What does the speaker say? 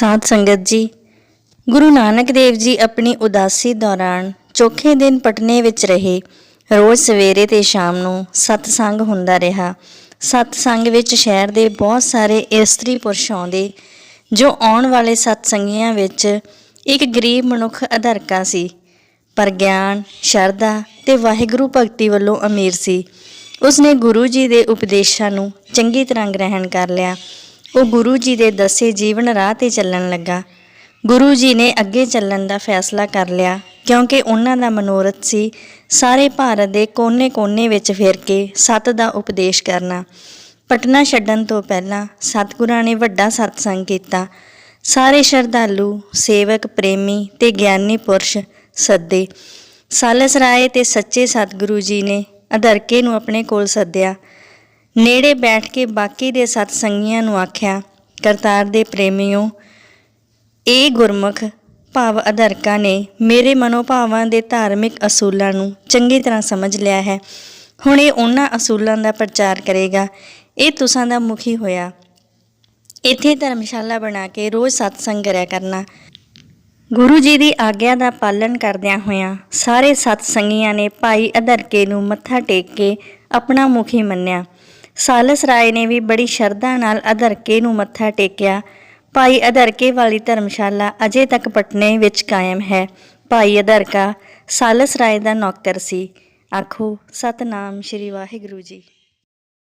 ਸਾਧ ਸੰਗਤ ਜੀ, ਗੁਰੂ ਨਾਨਕ ਦੇਵ ਜੀ ਆਪਣੀ ਉਦਾਸੀ ਦੌਰਾਨ ਚੌਥੇ ਦਿਨ ਪਟਨੇ ਵਿੱਚ ਰਹੇ। ਰੋਜ਼ ਸਵੇਰੇ ਤੇ ਸ਼ਾਮ ਨੂੰ ਸਤਸੰਗ ਹੁੰਦਾ ਰਿਹਾ। ਸਤਸੰਗ ਵਿੱਚ ਸ਼ਹਿਰ ਦੇ ਬਹੁਤ ਸਾਰੇ ਇਸਤਰੀ ਪੁਰਸ਼ ਆਉਂਦੇ, ਜੋ ਆਉਣ ਵਾਲੇ ਸਤਸੰਗੀਆਂ ਵਿੱਚ ਇੱਕ ਗਰੀਬ ਮਨੁੱਖ ਅਧਰਕਾ ਸੀ। ਪਰ ਗਿਆਨ, ਸ਼ਰਧਾ ਤੇ ਵਾਹਿਗੁਰੂ ਭਗਤੀ ਵੱਲੋਂ ਅਮੀਰ ਸੀ। ਉਸਨੇ ਗੁਰੂ ਜੀ ਦੇ ਉਪਦੇਸ਼ਾਂ ਨੂੰ ਚੰਗੀ ਤਰ੍ਹਾਂ ਗ੍ਰਹਿਣ ਕਰ ਲਿਆ। ਉਹ ਗੁਰੂ ਜੀ ਦੇ ਦੱਸੇ ਜੀਵਨ ਰਾਹ ਤੇ ਚੱਲਣ ਲੱਗਾ। ਗੁਰੂ ਜੀ ਨੇ ਅੱਗੇ ਚੱਲਣ ਦਾ ਫੈਸਲਾ ਕਰ ਲਿਆ, ਕਿਉਂਕਿ ਉਹਨਾਂ ਦਾ ਮਨੋਰਥ ਸੀ ਸਾਰੇ ਭਾਰਤ ਦੇ ਕੋਨੇ-ਕੋਨੇ ਵਿੱਚ ਫਿਰ ਕੇ ਸਤ ਦਾ ਉਪਦੇਸ਼ ਕਰਨਾ। ਪਟਨਾ ਛੱਡਣ ਤੋਂ ਪਹਿਲਾਂ ਸਤਿਗੁਰਾਂ ਨੇ ਵੱਡਾ ਸਤਸੰਗ ਕੀਤਾ। ਸਾਰੇ ਸ਼ਰਧਾਲੂ, ਸੇਵਕ, ਪ੍ਰੇਮੀ ਤੇ ਗਿਆਨੀ ਪੁਰਸ਼ ਸੱਦੇ। ਸਾਲਸ ਰਾਏ ਤੇ ਸੱਚੇ ਸਤਿਗੁਰੂ ਜੀ ਨੇ ਅਧਰਕੇ ਨੂੰ ਆਪਣੇ ਕੋਲ ਸੱਦਿਆ। ਨੇੜੇ ਬੈਠ ਕੇ ਬਾਕੀ ਦੇ ਸਤਸੰਗੀਆਂ ਨੂੰ ਆਖਿਆ, ਕਰਤਾਰ ਦੇ ਪ੍ਰੇਮੀਓ, ਇਹ ਗੁਰਮੁਖ ਭਾਵ ਅਧਰਕਾ ਨੇ ਮੇਰੇ ਮਨੋਭਾਵਾਂ ਦੇ ਧਾਰਮਿਕ ਅਸੂਲਾਂ ਨੂੰ ਚੰਗੀ ਤਰ੍ਹਾਂ ਸਮਝ ਲਿਆ ਹੈ। ਹੁਣ ਇਹ ਉਹਨਾਂ ਅਸੂਲਾਂ ਦਾ ਪ੍ਰਚਾਰ ਕਰੇਗਾ। ਇਹ ਤੁਸਾਂ ਦਾ ਮੁਖੀ ਹੋਇਆ। ਇੱਥੇ ਧਰਮਸ਼ਾਲਾ ਬਣਾ ਕੇ ਰੋਜ਼ ਸਤਸੰਗ ਕਰਿਆ ਕਰਨਾ। ਗੁਰੂ ਜੀ ਦੀ ਆਗਿਆ ਦਾ ਪਾਲਣ ਕਰਦਿਆਂ ਹੋਇਆਂ ਸਾਰੇ ਸਤਸੰਗੀਆਂ ਨੇ ਭਾਈ ਅਧਰਕੇ ਨੂੰ ਮੱਥਾ ਟੇਕ ਕੇ ਆਪਣਾ ਮੁਖੀ ਮੰਨਿਆ। ਸਾਲਸ ਰਾਏ ਨੇ ਵੀ ਬੜੀ ਸ਼ਰਧਾ ਨਾਲ ਅਧਰਕੇ ਨੂੰ ਮੱਥਾ ਟੇਕਿਆ। ਭਾਈ ਅਧਰਕੇ ਵਾਲੀ ਧਰਮਸ਼ਾਲਾ ਅਜੇ ਤੱਕ ਪਟਨੇ ਵਿੱਚ ਕਾਇਮ ਹੈ। ਭਾਈ ਅਧਰਕਾ, ਸਾਲਸ ਰਾਏ ਦਾ ਨੌਕਰ ਸੀ। ਆਖੋ, ਸਤਨਾਮ ਸ਼੍ਰੀ ਵਾਹਿਗੁਰੂ ਜੀ।